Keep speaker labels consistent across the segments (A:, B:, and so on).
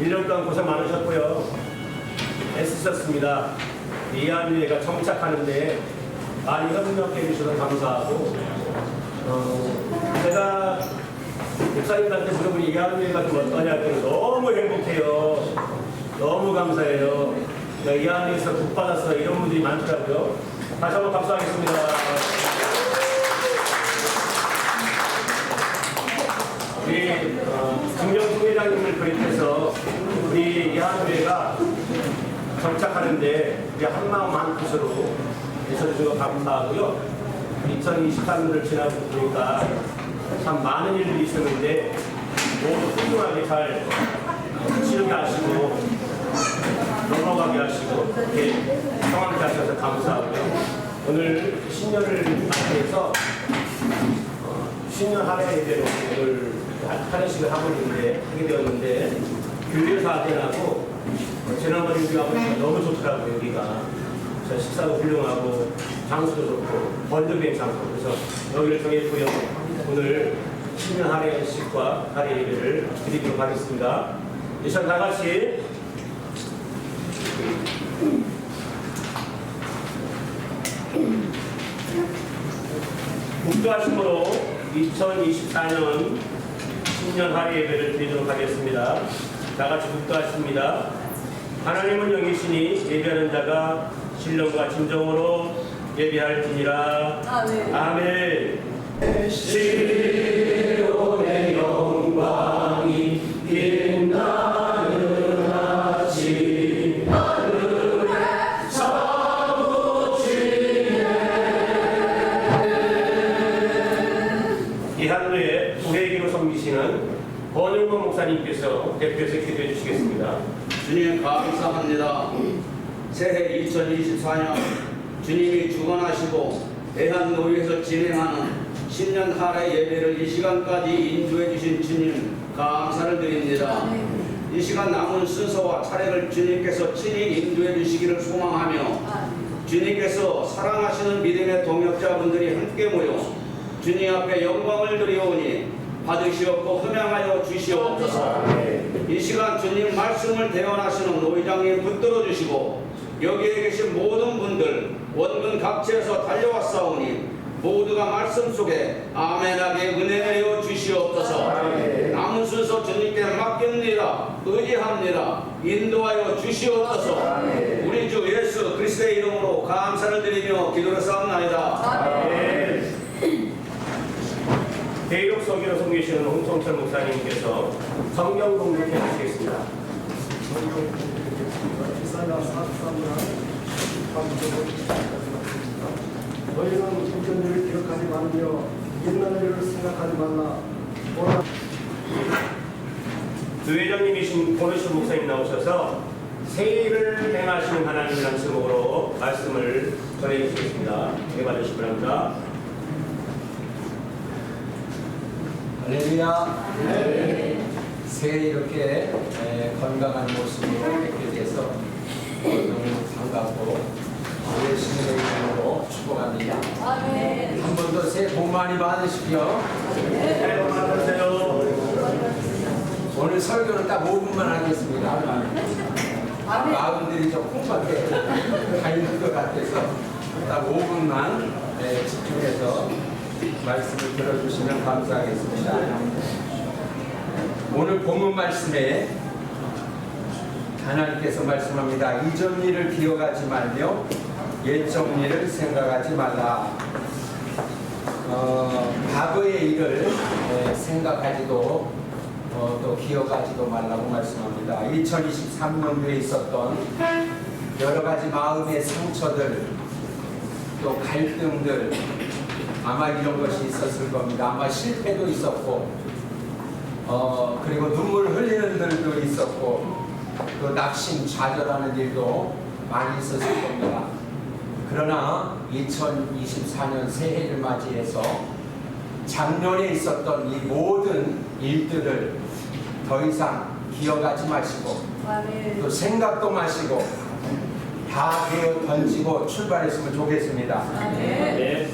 A: 1년 동안 고생 많으셨고요. 애쓰셨습니다. 이한유회가 정착하는데 많이 협력해 주셔서 감사하고 어, 제가 목사님한테 물어보니 이한유회가 좀 어떠냐 그러니 너무 행복해요. 너무 감사해요. 이한유회에서 복 받았어 이런 분들이 많더라고요. 다시 한번 감사하겠습니다. 우리 어, 김영 수 회장님을 비롯해서 우리 이한회가 정착하는데 우리 한마음 한 뜻으로 해주셔서 감사하고요. 2023년을 지나고 보니까 참 많은 일들이 있었는데 모두 훌륭하게 잘 치르게 하시고 넘어가게 하시고 이렇게 성황케 하셔서 감사하고요. 오늘 신년을 맞이해서 어, 신년 할애 예배로 오늘 하례식을 하고 있는데 하게 되었는데 하대하고 지난번에 우리가 보니까 너무 좋더라고요 여기가. 저 식사도 훌륭하고 장소도 좋고 번쩍된 장소. 그래서 여기를 정했고요 오늘 신년 할애식과 할애 예배를 드리도록 하겠습니다. 이 시간 다 같이. 국가심으로 2024년 신년 할애 예배를 드리도록 하겠습니다. 다 같이 국가하십니다. 하나님은 영이시니 예배하는 자가 신령과 진정으로 예배할지니라.
B: 아멘.
A: 아멘.
C: 주님 감사합니다. 새해 2024년 주님이 주관하시고 대한노예에서 진행하는 신년 할애 예배를 이 시간까지 인도해 주신 주님 감사를 드립니다. 이 시간 남은 순서와 차례를 주님께서 친히 인도해 주시기를 소망하며 주님께서 사랑하시는 믿음의 동역자분들이 함께 모여 주님 앞에 영광을 드리오니 받으시옵고 흠양하여 주시옵소서. 이 시간 주님 말씀을 대언하시는 노회장님 붙들어 주시고 여기에 계신 모든 분들 원근 각지에서 달려왔사오니 모두가 말씀 속에 아멘하게 은혜 내려 주시옵소서. 남은 순서 주님께 맡깁니다. 의지합니다. 인도하여 주시옵소서. 우리 주 예수 그리스도의 이름으로 감사를 드리며 기도를 쌓옵나이다
A: 서기로 섬기시는 홍성철 목사님께서 성경 공독해 주시겠습니다.
D: 이사야 43장 3절을 너희는 이전 일을 기억하지 말며 옛날 일을 생각하지 말라 오라
A: 부회장님이신 고르신 목사님 나오셔서 세일을 행하시는 하나님이라는 제목으로 말씀을 전해 주시겠습니다. 네, 받으시기 바랍니다.
E: 할렐루야. 새해 이렇게 에, 건강한 모습으로 뵙게 돼서 너무 반갑고 예수님의 이름으로 축복합니다.
B: 아멘.
E: 한번 더 새해 복 많이 받으십시오.
A: 새해 복 많으세요.
E: 오늘 설교는 딱 5분만 하겠습니다. 마음들이 좀 콩밖에 가 있는 것 같아서 딱 5분만 에, 집중해서 말씀을 들어주시면 감사하겠습니다. 오늘 본문 말씀에 하나님께서 말씀합니다. 이전 일을 기억하지 말며 옛적 일을 생각하지 말라. 어, 과거의 일을 에, 생각하지도 어, 또 기억하지도 말라고 말씀합니다. 2023년도에 있었던 여러 가지 마음의 상처들, 또 갈등들, 아마 이런 것이 있었을 겁니다. 아마 실패도 있었고, 어, 그리고 눈물 흘리는 일도 있었고, 또 낙심, 좌절하는 일도 많이 있었을 겁니다. 그러나 2024년 새해를 맞이해서 작년에 있었던 이 모든 일들을 더 이상 기억하지 마시고
B: 아멘.
E: 또 생각도 마시고 다 되어 던지고 출발했으면 좋겠습니다.
B: 아멘.
A: 네.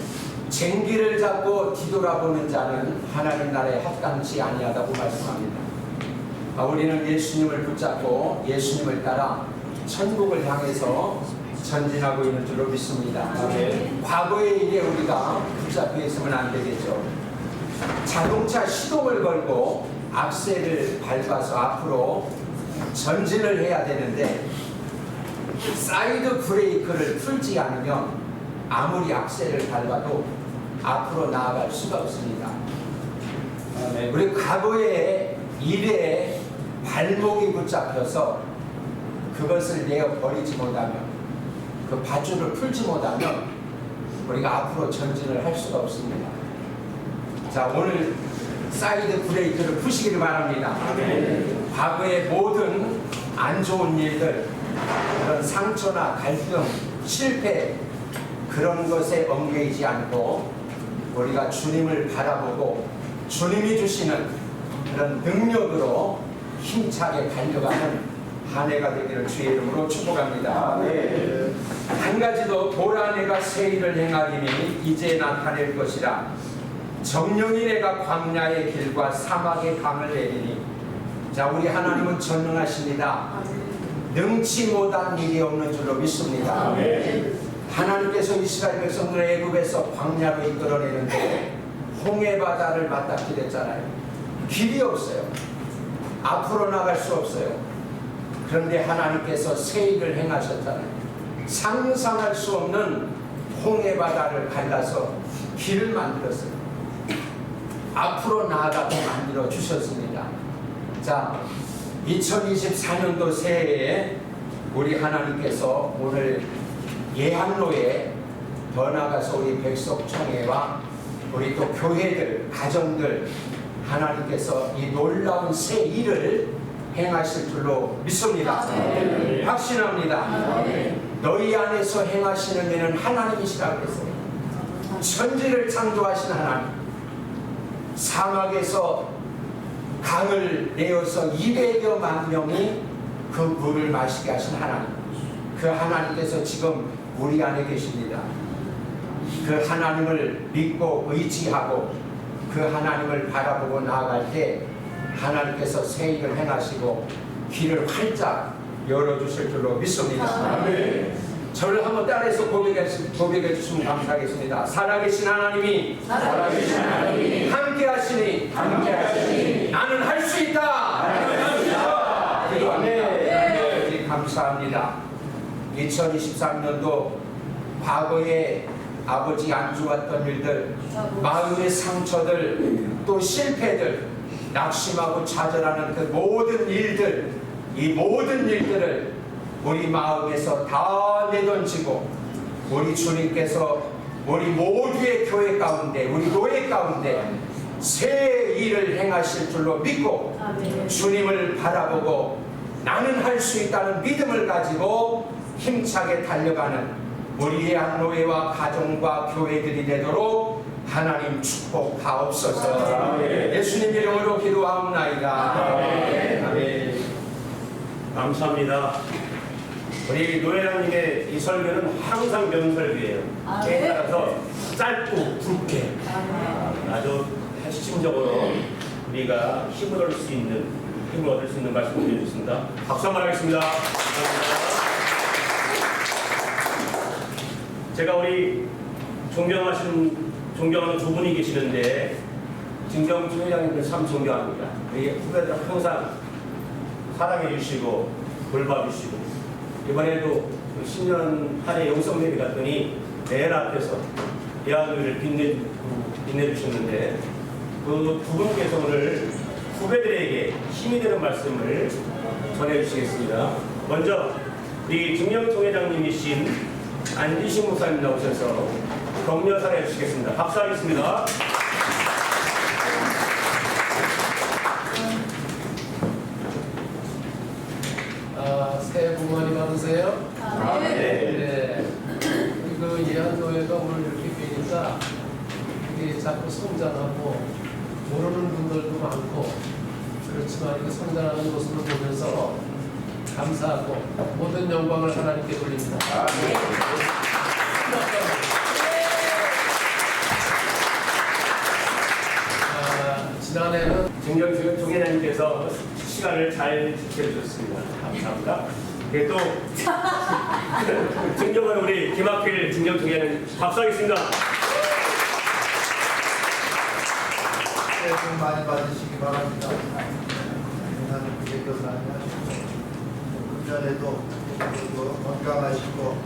E: 쟁기를 잡고 뒤돌아보는 자는 하나님 나라에 합당치 아니하다고 말씀합니다. 아, 우리는 예수님을 붙잡고 예수님을 따라 천국을 향해서 전진하고 있는 줄로 믿습니다. 과거의 일에 우리가 붙잡혀 있으면 안 되겠죠. 자동차 시동을 걸고 악셀을 밟아서 앞으로 전진을 해야 되는데 사이드 브레이크를 풀지 않으면 아무리 악셀을 밟아도 앞으로 나아갈 수가 없습니다. 우리 과거의 일에 발목이 붙잡혀서 그것을 내어 버리지 못하면 그 밧줄을 풀지 못하면 우리가 앞으로 전진을 할 수가 없습니다. 자 오늘 사이드 브레이크를 푸시기를 바랍니다. 과거의 모든 안 좋은 일들, 그런 상처나 갈등, 실패 그런 것에 얽매이지 않고 우리가 주님을 바라보고 주님이 주시는 그런 능력으로 힘차게 달려가는 한 해가 되기를 주의 이름으로 축복합니다. 한 가지 더 보라 내가 세일을 행하리니 이제 나타낼 것이라. 정령이 내가 광야의 길과 사막의 강을 내리니. 자 우리 하나님은 전능하십니다. 능치 못한 일이 없는 줄로 믿습니다 하나님께서 이스라엘 백성들을 애굽에서 광야로 이끌어내는데 홍해 바다를 맞닿게 됐잖아요. 길이 없어요. 앞으로 나갈 수 없어요. 그런데 하나님께서 세일을 행하셨잖아요. 상상할 수 없는 홍해 바다를 갈라서 길을 만들었어요. 앞으로 나아가게 만들어 주셨습니다. 자, 2024년도 새해에 우리 하나님께서 오늘 예한로에 더 나아가서 우리 백석청회와 우리 또 교회들, 가정들 하나님께서 이 놀라운 새 일을 행하실 줄로 믿습니다. 확신합니다. 너희 안에서 행하시는 일은 하나님이시라 그랬어요. 천지를 창조하신 하나님. 사막에서 강을 내어서 200여만 명이 그 물을 마시게 하신 하나님. 그 하나님께서 지금 우리 안에 계십니다. 그 하나님을 믿고 의지하고 그 하나님을 바라보고 나아갈 때 하나님께서 새 일을 행하시고 길을 활짝 열어주실 줄로 믿습니다. 저를 한번 따라해서 고백해, 주- 고백해 주시면 감사하겠습니다. 살아계신 하나님이
B: 살아계신 하나님이
E: 함께 하시니
B: 함께 하시니
E: 나는 할 수 있다. 나는 할 수 있다. 아멘. 감사합니다. 2023년도 과거에 아버지 안 좋았던 일들, 마음의 상처들, 또 실패들, 낙심하고 좌절하는 그 모든 일들, 이 모든 일들을 우리 마음에서 다 내던지고 우리 주님께서 우리 모두의 교회 가운데, 우리 노예 가운데 새 일을 행하실 줄로 믿고 주님을 바라보고 나는 할 수 있다는 믿음을 가지고 힘차게 달려가는 우리의 안노예와 가정과 교회들이 되도록 하나님 축복하옵소서 예수님 이름으로 기도하옵나이다 아멘.
A: 감사합니다. 우리 노예장님의 이 설교는 항상 명설교예요.
B: 아,
A: 때에
B: 네?
A: 따라서 짧고 굵게 아주 핵심적으로 우리가 힘을 얻을 수 있는 힘을 얻을 수 있는 말씀을 드리겠습니다. 박수 한번 하겠습니다. 감사합니다. 제가 우리 존경하신 존경하는 두 분이 계시는데 진경주 회장님들 참 존경합니다. 후배들 항상 사랑해 주시고 돌봐 주시고 이번에도 그 신년 한해 영성회를 갔더니 맨 앞에서 대한민국을 빛내, 빛내주셨는데 그 두 분께서 오늘 후배들에게 힘이 되는 말씀을 전해주시겠습니다. 먼저 우리 김영통 회장님이신 안지신 목사님 나오셔서 격려사를 해주시겠습니다. 박수하겠습니다.
F: 아, 새해 복 많이 받으세요.
A: 네.
F: 네. 우리 그 예한교회가 오늘 이렇게 되니까 이게 자꾸 성장하고 모르는 분들도 많고 그렇지만 이렇게 성장하는 모습을 보면서 감사하고 모든 영광을 하나님께 돌립니다. 아, 지난해는
A: 김경수 총회장님께서 시간을 잘 지켜주셨습니다. 감사합니다. 예, 또 증정은 우리 김학필 증정 총회는 박수하겠습니다.
G: 새해 복 많이 받으시기 바랍니다. 하나님 부재께서 안녕하시고 그리고 건강하시고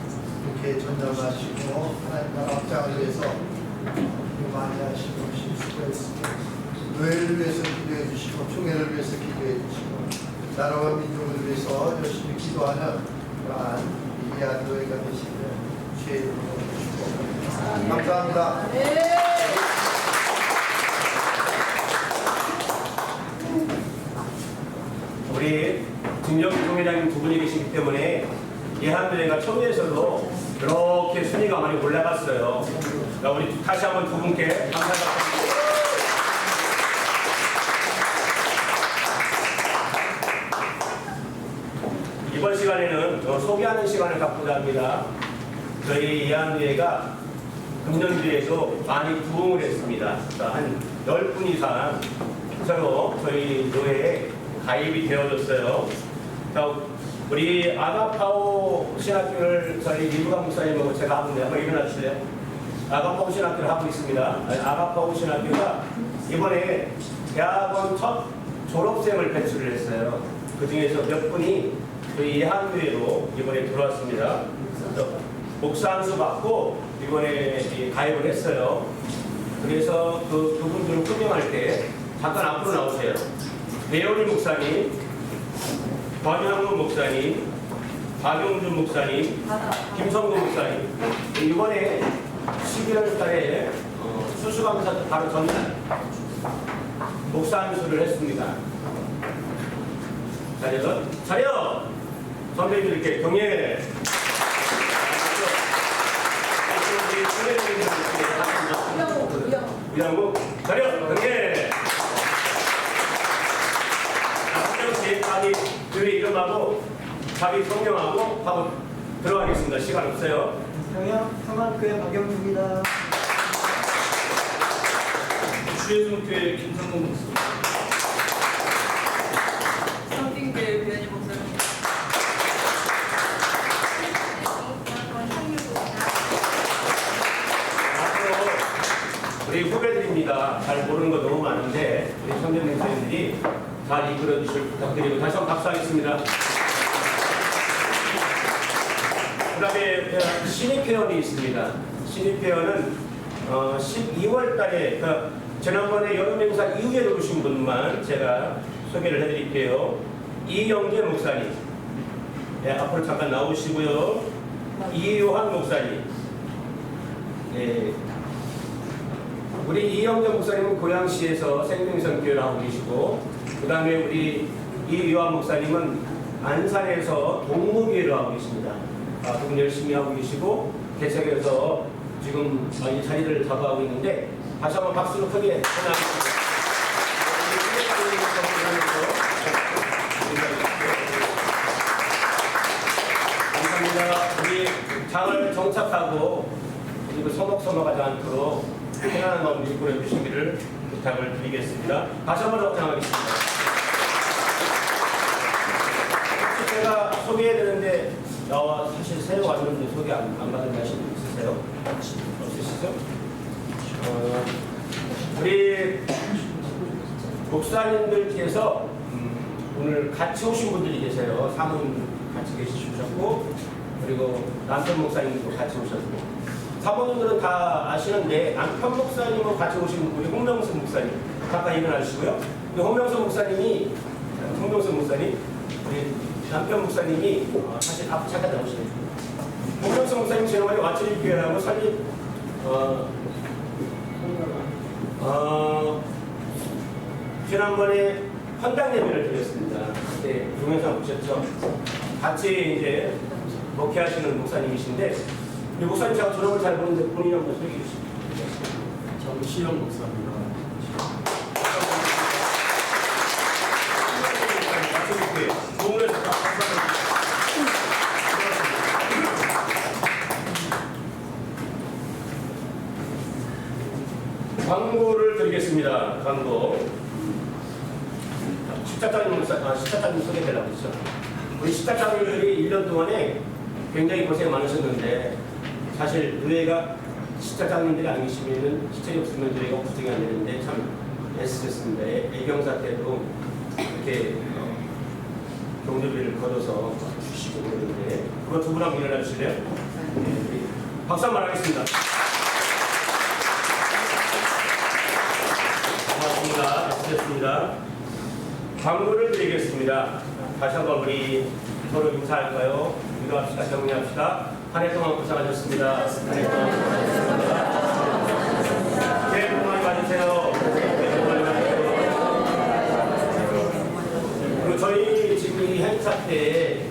G: 이렇게 전념하시고 하나님 나라 확장을 위해서 일 많이 하시고 수고했습니다. 노예를 위해서 기도해 주시고 총회를 위해서 기도해 주시고 나라와 민족을 위해서 열심히 기도하는 그러한 이해한 노예가 되시기를 주의 이름으로 주시고 감사합니다.
A: 우리 김정희 회장님 두 분이 계시기 때문에 예한들레가 청주에서도 이렇게 순위가 많이 올라갔어요. 자, 우리 다시 한번 두 분께 감사 드립니다. 이번 시간에는 어, 소개하는 시간을 갖고자 합니다. 저희 예한대회가 금년도에도 많이 부흥을 했습니다. 한 10분 이상 서로 저희 노예에 가입이 되어졌어요. 자, 우리 아가파오 신학교를 저희 리브가 목사님하고 제가 하고 있는데 한번 일어나 주실래요? 아가파오 신학교를 하고 있습니다. 아가파오 신학교가 이번에 대학원 첫 졸업생을 배출을 했어요. 그 중에서 몇 분이 저희 예한교회로 이번에 들어왔습니다. 목사 안수 받고 이번에 이 가입을 했어요. 그래서 그 그분들을 설명할 때 잠깐 앞으로 나오세요. 배현일 목사님, 권영훈 목사님, 박용준 목사님, 김성근 목사님. 이번에 12월 달에 어, 수수감사 바로 전날 목사 안수를 했습니다. 자려, 자려! 선배님들께 경례! 위안국 자려 경례 한 명씩 자기 교회 이름하고 자기 성명하고 하고 들어가겠습니다. 시간 없어요.
H: 경영 성악교회 박영주입니다.
A: 주예순교회 김성근 목사.
B: 성빈교회 변희 목사님.
A: 앞으로 우리 후배들입니다. 잘 모르는 거 너무 많은데 우리 청년 목사님들이 잘 이끌어 주실 부탁드리고 다시 한번 박수하겠습니다. 그 다음에 신입회원이 있습니다. 신입회원은 어, 12월 달에 그 지난번에 여름행사 이후에 들어오신 분만 제가 소개를 해드릴게요. 이영재 목사님. 네, 앞으로 잠깐 나오시고요. 이요한 목사님. 네, 우리 이영재 목사님은 고양시에서 생명선교를 하고 계시고 그 다음에 우리 이요한 목사님은 안산에서 동무교회를 하고 계십니다. 아, 두분 열심히 하고 계시고 개척에서 지금 이 자리를 잡아가고 있는데 다시 한번 박수로 크게 환영하겠습니다. 감사합니다. 우리 장을 정착하고 그리고 서먹서먹하지 않도록 편안한 마음 유지해 주시기를 부탁을 드리겠습니다. 다시 한번 확장하겠습니다. 혹시 제가 소개해 드는데 어, 사실 새로 왔는데 소개 안, 안 받은 분 있으세요? 없으시죠? 어, 우리 목사님들께서 음, 오늘 같이 오신 분들이 계세요. 사모님 같이 계시셨고 그리고 남편 목사님도 같이 오셨고 사모님들은 다 아시는데 남편 목사님은 같이 오신 우리 홍명수 목사님 잠깐 일어나시고요. 홍명수 목사님이 홍명수 목사님 우리 남편 목사님이 어, 사실 앞 잠깐 나오시네요. 홍명수 목사님 지난번에 와치리 교회라고 설립 어, 어, 지난번에 헌당 예배를 드렸습니다. 그때 동영상 보셨죠? 같이 이제 목회하시는 목사님이신데 이 목사님 제가 졸업을 잘 보는데 본인 한번 소개해 주시죠.
I: 정시영 목사입니다.
A: 광고를 드리겠습니다. 광고. 목사, 아, 시작자님 소개해달라고 했죠. 우리 시작자님들이 1년 동안에 굉장히 고생 많으셨는데 사실 의회가 시작자님들이 안 계시면은 시청이 없으면 의회가 구성이 안 되는데 참 애쓰셨습니다. 애- 애경사 때도 이렇게 어, 경조비를 걸어서 주시고 그러는데 그거 두 분 한번 일어나 주실래요? 네, 박수 한번 하겠습니다. 고맙습니다. 애쓰셨습니다. 광고를 드리겠습니다. 다시 한번 우리 서로 인사할까요? 인도합시다. 정리합시다. 한해 동안 고생하셨습니다. 한해 동안 고생하셨습니다. 새해 복 많이 받으세요. 새해 복 많이 받으세요. 그리고 저희 지금 이 행사 때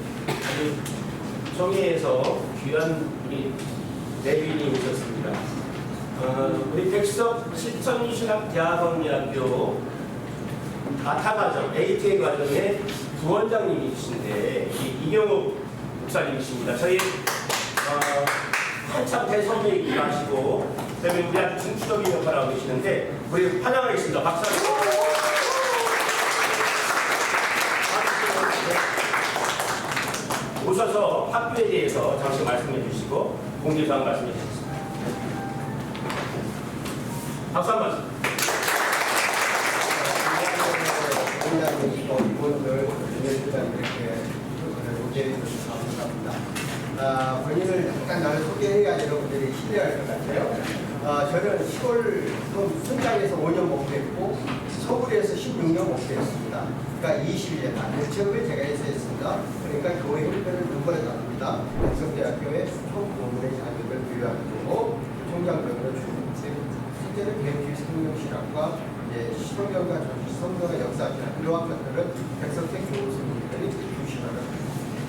A: 정의에서 귀한 우리 내빈이 오셨습니다. 어, 우리 백석 실천신학대학원대학교 아타과정, ATA 과정의 부원장님이신데 이 이경욱 목사님이십니다. 저희 어, 한참 대선배이기도 하시고 그다음에 우리 아주 중추적인 역할을 하고 계시는데 우리 환영하겠습니다. 박수 한번 오셔서 학교에 대해서 잠시 말씀해 주시고 공지사항 말씀해 주시겠습니다. 박수 한 번.
D: 이분들 주례수장 이렇게 소개해 주셔서 감사합니다. 아, 본인을 잠깐 나를 소개해야 여러분들이 신뢰할 것 같아요. 아, 저는 시골 좀 순장에서 5년 목회했고 서울에서 16년 목회했습니다. 그러니까 20년 반. 처음에 제가 했었습니다. 그러니까 교회 형편을 누구나 다릅니다. 백성대학교의 총공문의 자격을 부여하고 총장병으로 출입생 실제로 개혁주의 생명신학과 이제 실험경과 정치 성경의 역사신학 이러한 것들은 백석대 교수님들이 주시하는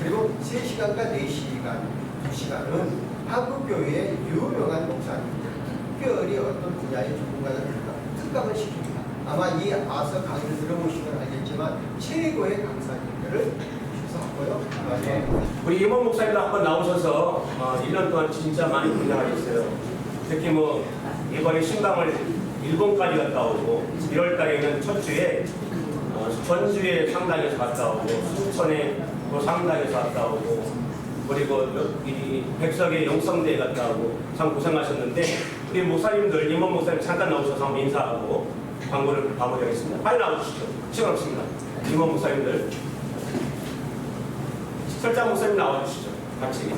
D: 그리고 3시간과 4시간, 2시간은 한국교회의 유명한 목사님들 특별히 어떤 분야의 전문가를 특강을 시킵니다. 아마 이 아서 강의를 들어보시면 알겠지만 최고의 강사님들을 주셨고요. 그다음에
A: 우리 임원 목사님도 한번 나오셔서 어, 1년 동안 진짜 많이 고생하셨어요. 특히 뭐 이번에 신방을 일본까지 갔다 오고 1월 달에는 첫 주에 어, 전주에 상당에서 갔다 오고 순천에 또 상당에서 갔다 오고 그리고 이 백석의 영성대에 갔다 오고 참 고생하셨는데 우리 목사님들 임원 목사님 잠깐 나오셔서 한번 인사하고 광고를 마무리하겠습니다. 빨리 나와주시죠. 시간 없습니다. 임원 목사님들 설장 목사님 나와주시죠. 같이.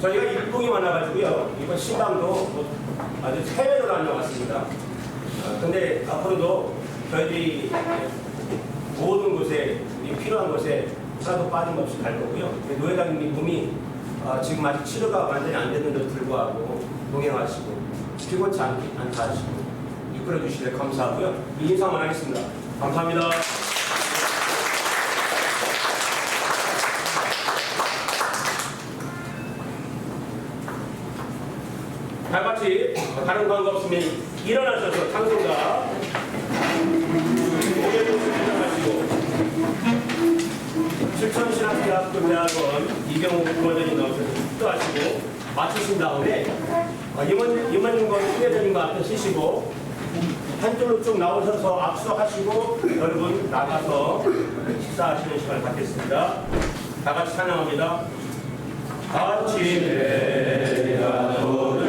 A: 저희가 일동이 많아가지고요. 이번 신방도 뭐 아주 해외로 다녀왔습니다. 어, 근데 앞으로도 저희들이 모든 곳에 이 필요한 곳에 하나도 빠짐없이 갈 거고요. 노회장님 몸이 어, 지금 아직 치료가 완전히 안 됐는데도 불구하고 동행하시고 피곤치 않, 않다 하시고 이끌어 주시길 감사하고요. 이 인사만 하겠습니다. 감사합니다. 같이 다른 광고 없으면 일어나셔서 수행하시고 실천신학대학교 대학원 이경호 부원장님 나오셔서 축도하시고 마치신 다음에 어, 임원, 임원님과 후배자님과 앞에 서시고 한쪽으로 쭉 나오셔서 악수하시고 여러분 나가서 식사하시는 시간을 갖겠습니다. 다 같이 찬양합니다. 아침에 너를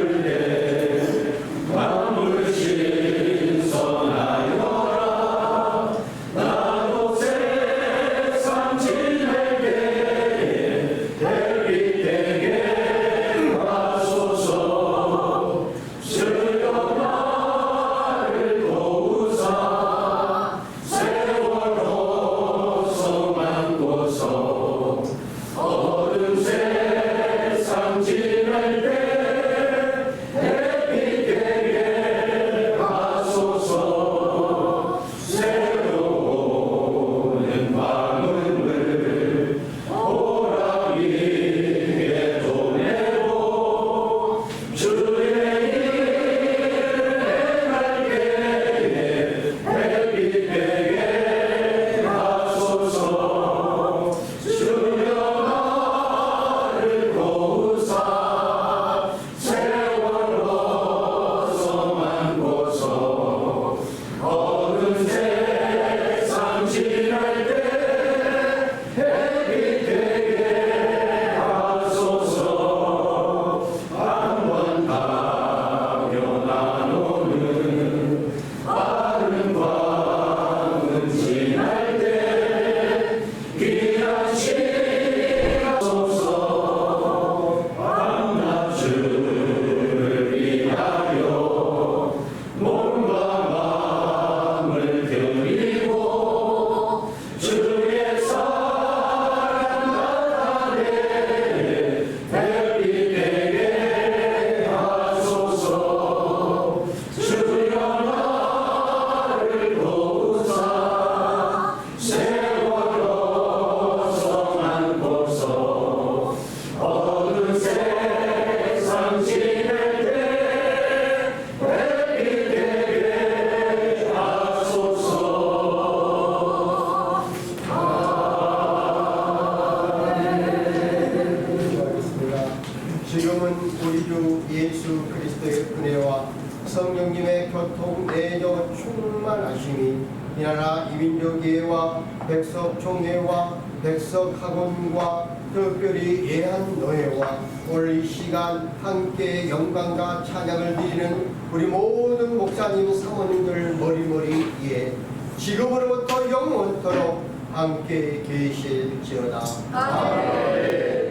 D: 그리스도의 은혜와 성령님의 교통 내녀 충만하심이 이 나라 이민족예와 백석 총회와 백석 학원과 특별히 예한 노예와 오늘 이 시간 함께 영광과 찬양을 드리는 우리 모든 목사님 사모님들 머리머리 위에 지금으로부터 영원토록 함께 계실지어다. 아멘.